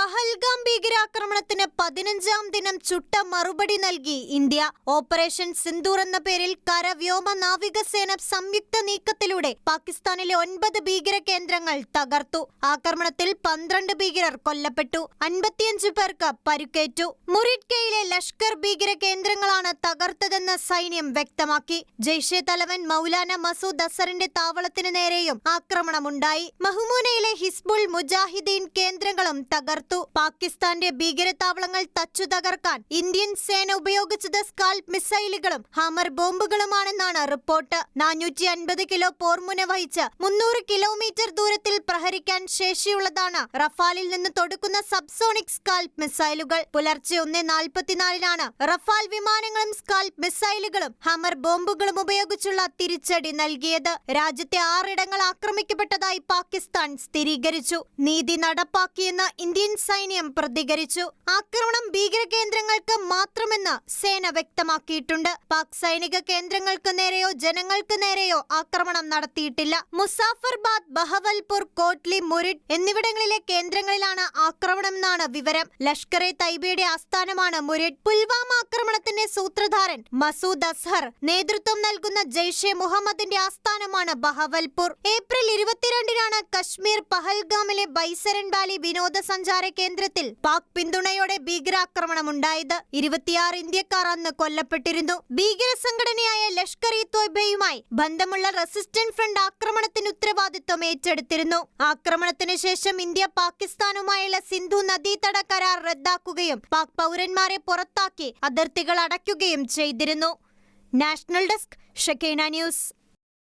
പഹൽഗാം ഭീകരാക്രമണത്തിന് പതിനഞ്ചാം ദിനം ചുട്ട മറുപടി നൽകി ഇന്ത്യ. ഓപ്പറേഷൻ സിന്ദൂർ എന്ന പേരിൽ കര വ്യോമ നാവികസേന സംയുക്ത നീക്കത്തിലൂടെ പാകിസ്ഥാനിലെ ഒൻപത് ഭീകര കേന്ദ്രങ്ങൾ തകർത്തു. ആക്രമണത്തിൽ പന്ത്രണ്ട് ഭീകരർ കൊല്ലപ്പെട്ടു. അൻപത്തിയഞ്ച് പേർക്ക് പരുക്കേറ്റു. മുറിഡ്കയിലെ ലഷ്കർ ഭീകര കേന്ദ്രങ്ങളാണ് തകർത്തതെന്ന് സൈന്യം വ്യക്തമാക്കി. ജയ്ഷെ തലവൻ മൗലാന മസൂദ് അസറിന്റെ താവളത്തിന് നേരെയും ആക്രമണമുണ്ടായി. മഹ്മൂനയിലെ ഹിസ്ബുൾ മുജാഹിദീൻ കേന്ദ്രങ്ങളും തകർത്തു. പാകിസ്ഥാന്റെ ഭീകരതാവളങ്ങൾ തച്ചു തകർക്കാൻ ഇന്ത്യൻ സേന ഉപയോഗിച്ചത് സ്കാൽപ് മിസൈലുകളും ഹാമർ ബോംബുകളുമാണെന്നാണ് റിപ്പോർട്ട്. നാനൂറ്റി അൻപത് കിലോ പോർമുന വഹിച്ച് മുന്നൂറ് കിലോമീറ്റർ ദൂരത്തിൽ പ്രഹരിക്കാൻ ശേഷിയുള്ളതാണ് റഫാലിൽ നിന്ന് തൊടുക്കുന്ന സബ്സോണിക് സ്കാൽപ് മിസൈലുകൾ. പുലർച്ചെ ഒന്ന് നാൽപ്പത്തിനാലിനാണ് റഫാൽ വിമാനങ്ങളും സ്കാൽപ് മിസൈലുകളും ഹമർ ബോംബുകളും ഉപയോഗിച്ചുള്ള തിരിച്ചടി നൽകിയത്. രാജ്യത്തെ ആറിടങ്ങൾ ആക്രമിക്കപ്പെട്ടതായി പാകിസ്ഥാൻ സ്ഥിരീകരിച്ചു. നീതി നടപ്പാക്കിയെന്ന് ഇന്ത്യൻ സൈന്യം പ്രതികരിച്ചു. ആക്രമണം ഭീകര കേന്ദ്രങ്ങൾക്ക് സേന വ്യക്തമാക്കിയിട്ടുണ്ട്. പാക് സൈനിക കേന്ദ്രങ്ങൾക്ക് നേരെയോ ജനങ്ങൾക്ക് നേരെയോ ആക്രമണം നടത്തിയിട്ടില്ല. മുസാഫർബാദ് ബഹവൽപൂർ കോട്ട്ലി മുരിഡ് എന്നിവിടങ്ങളിലെ കേന്ദ്രങ്ങളിലാണ് ആക്രമണം എന്നാണ് വിവരം. ലഷ്കർ എ തൈബയുടെ ആസ്ഥാനമാണ് മുരിഡ് പുൽവാമ ആക്രമണത്തിന്റെ സൂത്രധാരൻ മസൂദ് അസ്ഹർ നേതൃത്വം നൽകുന്ന ജയ്ഷെ മുഹമ്മദിന്റെ ആസ്ഥാനമാണ് ബഹവൽപൂർ. ഏപ്രിൽ ഇരുപത്തിരണ്ടിനാണ് കശ്മീർ പഹൽഗാമിലെ ബൈസരൻ വാലി വിനോദസഞ്ചാര കേന്ദ്രത്തിൽ പാക് പിന്തുണയോടെ ഭീകരാക്രമണമുണ്ടായത്. ഇരുപത്തിയാറ് ഇന്ത്യക്കാർ അന്ന് കൊല്ലപ്പെട്ടിരുന്നു. ഭീകര സംഘടനയായ ലഷ്കർ ഇ തോയ്ബയുമായി ബന്ധമുള്ള റെസിസ്റ്റന്റ് ഫ്രണ്ട് ആക്രമണത്തിന് ഉത്തരവാദിത്വം ഏറ്റെടുത്തിരുന്നു. ആക്രമണത്തിന് ശേഷം ഇന്ത്യ പാകിസ്ഥാനുമായുള്ള സിന്ധു നദീതട കരാർ റദ്ദാക്കുകയും പാക് പൗരന്മാരെ പുറത്താക്കി അതിർത്തികൾ അടയ്ക്കുകയും ചെയ്തിരുന്നു. National desk Shakeena news.